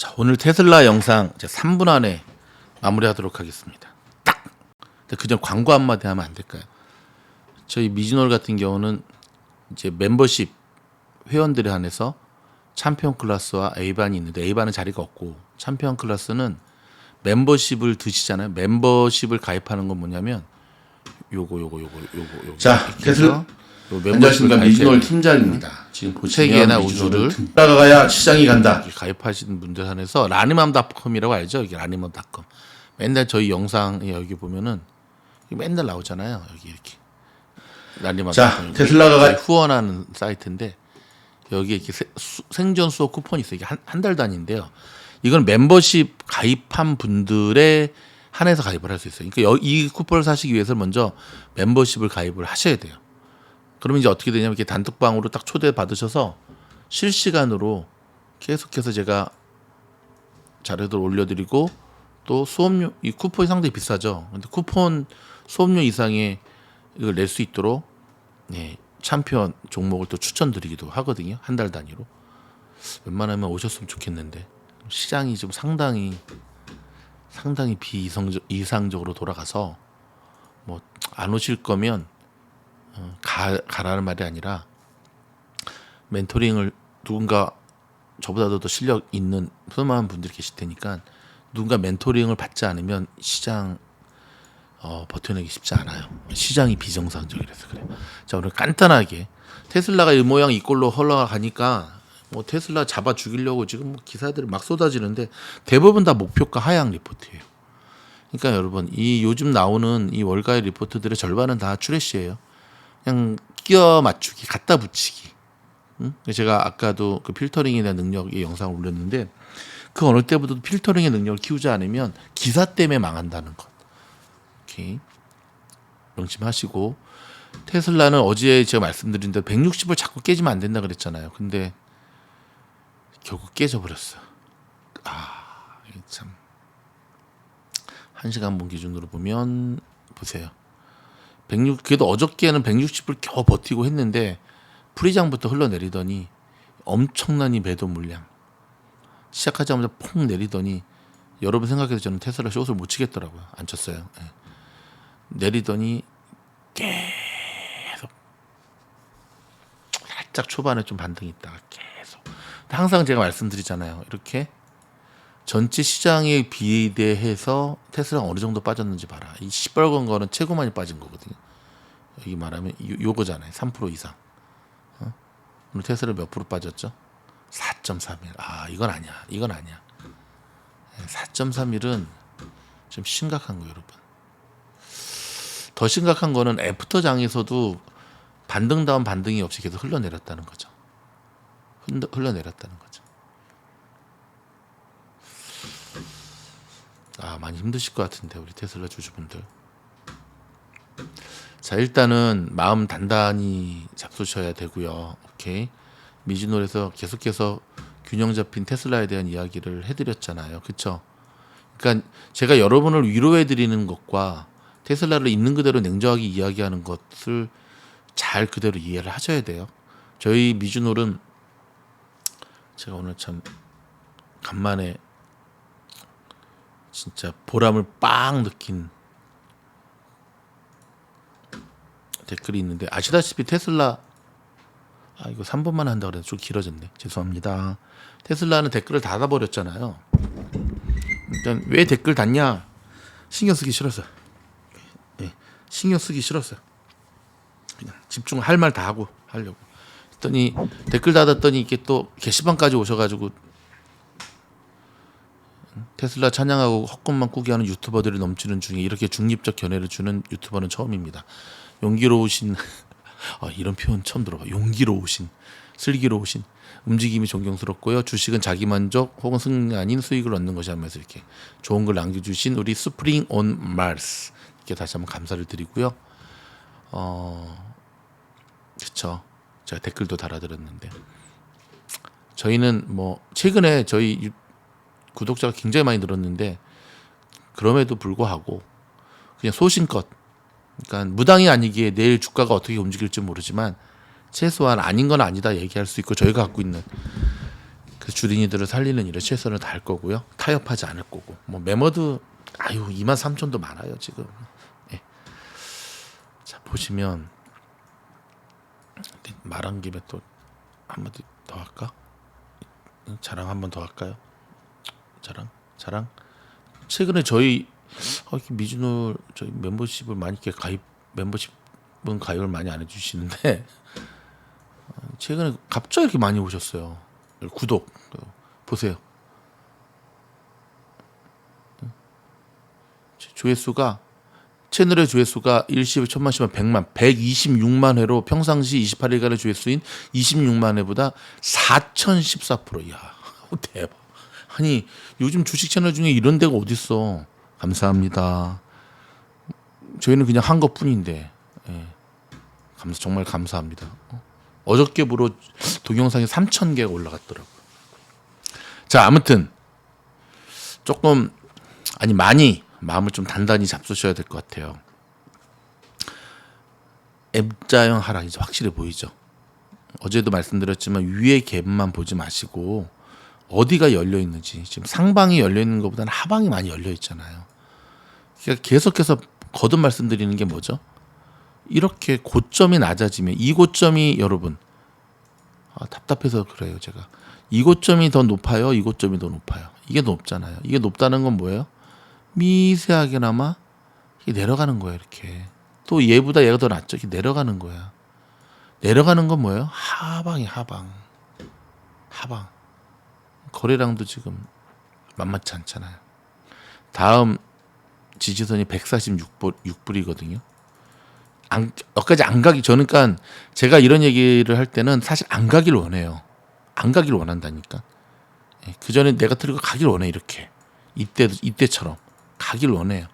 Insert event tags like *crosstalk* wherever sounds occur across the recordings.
자, 오늘 테슬라 영상 이제 3분 안에 마무리하도록 하겠습니다. 딱. 근데 그전 광고 한마디 하면 안 될까요? 저희 미즈놀 같은 경우는 이제 멤버십 회원들에 한해서 챔피언 클래스와 A반이 있는데 A반은 자리가 없고 챔피언 클래스는 멤버십을 드시잖아요. 멤버십을 가입하는 건 뭐냐면 요거 요거 요거 요거 요거 자, 테슬라 안녕하십니까 미즈놀 팀장입니다. 지금 세계나 보시면 우주를 미즈놀은 따라가야 시장이 간다. 가입하시는 분들 한해서 라니맘닷컴이라고 알죠? 여기 라니맘닷컴. 맨날 저희 영상에 여기 보면은 맨날 나오잖아요. 여기 이렇게. 라니맘닷컴. 자, 테슬라가 가- 후원하는 사이트인데 여기 이렇게 세- 수- 생존 수업 쿠폰이 있어요. 이게 한 한 달 단위인데요. 이건 멤버십 가입한 분들의 한해서 가입을 할 수 있어요. 그러니까 여- 이 쿠폰을 사시기 위해서 먼저 멤버십을 가입을 하셔야 돼요. 그러면 이제 어떻게 되냐면 이렇게 단톡방으로 딱 초대 받으셔서 실시간으로 계속해서 제가 자료들 올려드리고 또 수업료 이 쿠폰이 상당히 비싸죠. 근데 쿠폰 수업료 이상의 이걸 낼 수 있도록 예, 챔피언 종목을 또 추천드리기도 하거든요. 한 달 단위로. 웬만하면 오셨으면 좋겠는데 시장이 좀 상당히 상당히 비이성적 이상적으로 돌아가서 뭐 안 오실 거면 어, 가 가라는 말이 아니라 멘토링을 누군가 저보다도 더 실력 있는 푸짐한 분들이 계실 테니까 누군가 멘토링을 받지 않으면 시장 어, 버텨내기 쉽지 않아요. 시장이 비정상적이라서 그래요. 자 오늘 간단하게 테슬라가 이 모양 이 꼴로 흘러가니까 뭐 테슬라 잡아 죽이려고 지금 뭐 기사들이 막 쏟아지는데 대부분 다 목표가 하향 리포트예요. 그러니까 여러분 이 요즘 나오는 이 월가의 리포트들의 절반은 다 추레시예요. 그냥 끼워 맞추기, 갖다 붙이기. 응? 제가 아까도 그 필터링에 대한 능력의 영상을 올렸는데 그 어느 때보다도 필터링의 능력을 키우지 않으면 기사 때문에 망한다는 것. 오케이. 명심하시고 테슬라는 어제 제가 말씀드린 대로 160을 자꾸 깨지면 안 된다 그랬잖아요. 근데 결국 깨져 버렸어. 아, 참. 한 시간 본 기준으로 보면 보세요. 106 그래도 어저께는 160을 겨우 버티고 했는데 프리장부터 흘러내리더니 엄청난 이 매도 물량 시작하자마자 폭 내리더니 여러분 생각해도 저는 테슬라 숏을 못 치겠더라고요. 안 쳤어요. 예. 내리더니 계속 살짝 초반에 좀 반등이 있다가 계속 항상 제가 말씀드리잖아요. 이렇게 전체 시장에 비대해서 테슬라가 어느 정도 빠졌는지 봐라. 이 시뻘건 거는 최고 많이 빠진 거거든요. 여기 말하면 요, 요거잖아요. 3% 이상. 어? 오늘 테슬라 몇 프로 빠졌죠? 4.31. 아, 이건 아니야. 이건 아니야. 4.31은 좀 심각한 거예요, 여러분. 더 심각한 거는 애프터 장에서도 반등 다운 반등이 없이 계속 흘러내렸다는 거죠. 흘러, 흘러내렸다는 거죠. 아, 많이 힘드실 것 같은데 우리 테슬라 주주분들. 자, 일단은 마음 단단히 잡수셔야 되고요. 오케이. 미즈놀에서 계속해서 균형 잡힌 테슬라에 대한 이야기를 해드렸잖아요. 그쵸? 그러니까 제가 여러분을 위로해 드리는 것과 테슬라를 있는 그대로 냉정하게 이야기하는 것을 잘 그대로 이해를 하셔야 돼요. 저희 미즈놀은 제가 오늘 참 간만에 진짜 보람을 빵 느낀 댓글이 있는데 아시다시피 테슬라 아 이거 3번만 한다 그래서 좀 길어졌네. 죄송합니다. 테슬라는 댓글을 닫아버렸잖아요. 일단 왜 댓글 닫냐? 신경 쓰기 싫었어 예, 신경 쓰기 싫었어 그냥 집중할 말 다 하고 하려고. 했더니 댓글 닫았더니 이게 또 게시판까지 오셔가지고 테슬라 찬양하고 헛것만 꾸게 하는 유튜버들이 넘치는 중에 이렇게 중립적 견해를 주는 유튜버는 처음입니다. 용기로우신 *laughs* 아, 이런 표현 처음 들어봐. 용기로우신 슬기로우신 움직임이 존경스럽고요. 주식은 자기 만족 혹은 승리 아닌 수익을 얻는 것이 하면서 이렇게 좋은 글 남겨주신 우리 스프링 온 마스 이렇게 다시 한번 감사를 드리고요. 어, 그쵸. 제가 댓글도 달아드렸는데 저희는 뭐 최근에 저희 유- 구독자가 굉장히 많이 늘었는데 그럼에도 불구하고 그냥 소신껏 그러니까 무당이 아니기에 내일 주가가 어떻게 움직일지 모르지만 최소한 아닌 건 아니다 얘기할 수 있고 저희가 갖고 있는 그 주린이들을 살리는 일에 최선을 다할 거고요. 타협하지 않을 거고. 뭐 매머드 아유 2만 3천도 많아요 지금. 예. 자 보시면 말한 김에 또 한마디 더 할까? 자랑 한번 더 할까요? 자랑 자랑. 최근에 저희 어, 이렇게 미주노 저희 멤버십을 많이 이렇게 가입 멤버십은 가입을 많이 안 해주시는데 *laughs* 어, 최근에 갑자기 이렇게 많이 오셨어요. 구독 어, 보세요. 조회수가 채널의 조회수가 일시에 천만 시면 100만 126만 회로 평상시 28일간의 조회수인 26만 회보다 4,014% 이야 *laughs* 대박 아니 요즘 주식 채널 중에 이런 데가 어딨어 감사합니다 저희는 그냥 한 것뿐인데 예. 감사 정말 감사합니다 어? 어저께부로 동영상이 3,000개가 올라갔더라고요 자 아무튼 조금 아니 많이 마음을 좀 단단히 잡수셔야 될 것 같아요. M자형 하락 이제 확실히 보이죠. 어제도 말씀드렸지만 위의 갭만 보지 마시고 어디가 열려 있는지. 지금 상방이 열려 있는 것보다는 하방이 많이 열려 있잖아요. 그러니까 계속해서 거듭 말씀드리는 게 뭐죠? 이렇게 고점이 낮아지면 이 고점이 여러분 아, 답답해서 그래요 제가. 이 고점이 더 높아요? 이 고점이 더 높아요? 이게 높잖아요. 이게 높다는 건 뭐예요? 미세하게나마 이게 내려가는 거예요 이렇게. 또 얘보다 얘가 더 낫죠? 이게 내려가는 거야. 내려가는 건 뭐예요? 하방이 하방. 하방 거래량도 지금 만만치 않잖아요. 다음 지지선이 146불 6불 이거든요. 안, 여기까지 안 가기 저는 그러니까 제가 이런 얘기를 할 때는 사실 안 가길 원해요. 안 가길 원한다니까. 그 전에 내가 들고 가길 원해 이렇게. 이때도 이때처럼. 가길 원해요.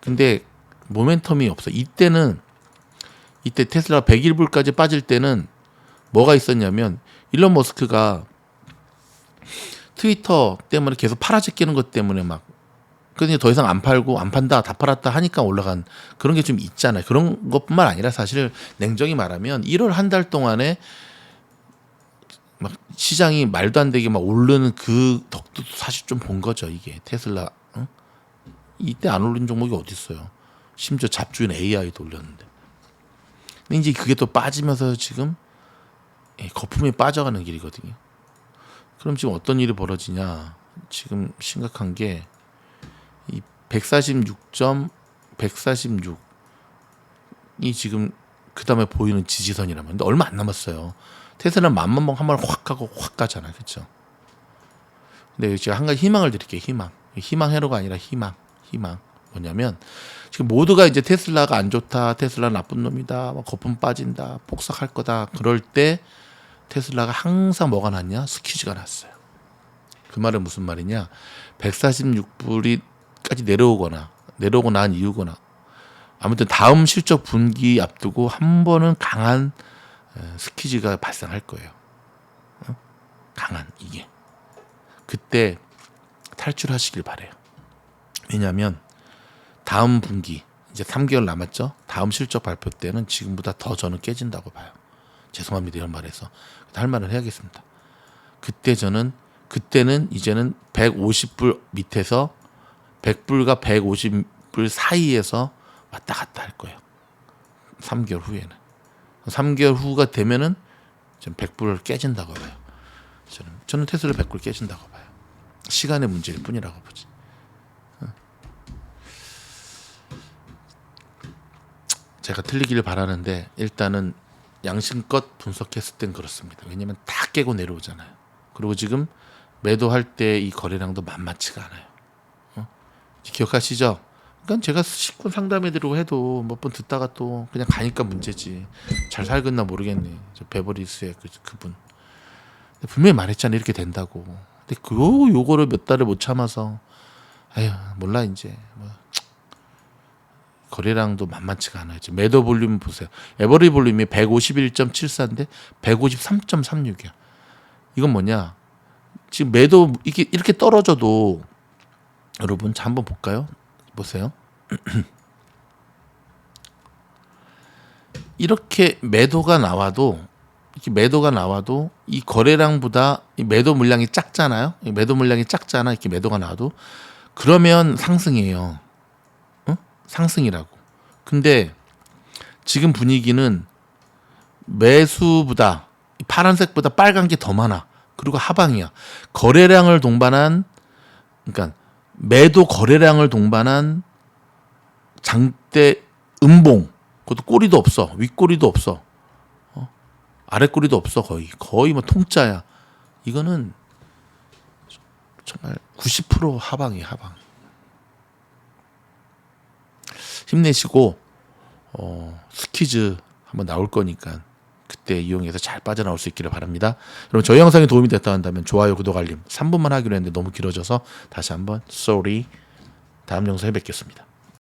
근데 모멘텀이 없어. 이때는 이때 테슬라가 101불까지 빠질 때는 뭐가 있었냐면 일론 머스크가 트위터 때문에 계속 팔아제끼는 것 때문에 막 그러니 더 이상 안 팔고 안 판다 다 팔았다 하니까 올라간 그런 게 좀 있잖아요. 그런 것뿐만 아니라 사실 냉정히 말하면 1월 한 달 동안에 막 시장이 말도 안 되게 막 오르는 그 덕도 사실 좀 본 거죠 이게 테슬라 응? 이때 안 오른 종목이 어디 있어요 심지어 잡주인 AI도 올렸는데 근데 이제 그게 또 빠지면서 지금 예, 거품이 빠져가는 길이거든요 그럼 지금 어떤 일이 벌어지냐 지금 심각한 게 이 146점 146이 지금 그 다음에 보이는 지지선이라면 근데 얼마 안 남았어요 테슬라는 만만 번 한 번 확 가고 확 가잖아요. 그렇죠? 근데 제가 한 가지 희망을 드릴게요. 희망. 희망 회로가 아니라 희망. 희망. 뭐냐면 지금 모두가 이제 테슬라가 안 좋다. 테슬라 나쁜 놈이다. 뭐 거품 빠진다. 폭삭할 거다. 그럴 때 테슬라가 항상 뭐가 났냐? 스퀴즈가 났어요. 그 말은 무슨 말이냐? 146불이까지 내려오거나 내려오고 난 이유거나 아무튼 다음 실적 분기 앞두고 한 번은 강한 스퀴즈가 발생할 거예요. 어? 강한 이게. 그때 탈출하시길 바래요. 왜냐하면 다음 분기 이제 3개월 남았죠. 다음 실적 발표 때는 지금보다 더 저는 깨진다고 봐요. 죄송합니다 이런 말해서 할 말은 해야겠습니다. 그때 저는 그때는 이제는 150불 밑에서 100불과 150불 사이에서 왔다 갔다 할 거예요. 3개월 후에는. 3개월 후가 되면은 좀 100불을 깨진다고 봐요. 저는 저는 테슬라 100불 깨진다고 봐요. 시간의 문제일 뿐이라고 보지. 어. 제가 틀리기를 바라는데 일단은 양심껏 분석했을 땐 그렇습니다. 왜냐면 다 깨고 내려오잖아요. 그리고 지금 매도할 때 이 거래량도 만만치가 않아요. 어? 기억하시죠? 그러니까 제가 식군 상담해드리고 해도 몇 번 듣다가 또 그냥 가니까 문제지. 잘 살겠나 모르겠네. 저 베버리스의 그 그분. 분명히 말했잖아 이렇게 된다고. 근데 그 요거를 몇 달을 못 참아서 에휴 몰라 이제 뭐 거래량도 만만치가 않아요. 지금 매도 볼륨 보세요. 에버리 볼륨이 151.74인데 153.36이야. 이건 뭐냐? 지금 매도 이게 이렇게 떨어져도 여러분 자 한번 볼까요? 보세요. *clears throat* 이렇게 매도가 나와도 이렇게 매도가 나와도 이 거래량보다 이 매도 물량이 작잖아요. 이 매도 물량이 작잖아. 이렇게 매도가 나와도 그러면 상승이에요. 어? 상승이라고. 근데 지금 분위기는 매수보다 이 파란색보다 빨간 게 더 많아. 그리고 하방이야. 거래량을 동반한 그러니까 매도 거래량을 동반한 장대 음봉. 그것도 꼬리도 없어. 윗꼬리도 없어. 어? 아랫꼬리도 없어 거의. 거의 뭐 통짜야. 이거는 정말 90% 하방이 하방. 힘내시고 어, 스퀴즈 한번 나올 거니까 그때 이용해서 잘 빠져나올 수 있기를 바랍니다. 여러분 저희 영상이 도움이 됐다 한다면 좋아요, 구독, 알림 3분만 하기로 했는데 너무 길어져서 다시 한번 sorry 다음 영상에 뵙겠습니다.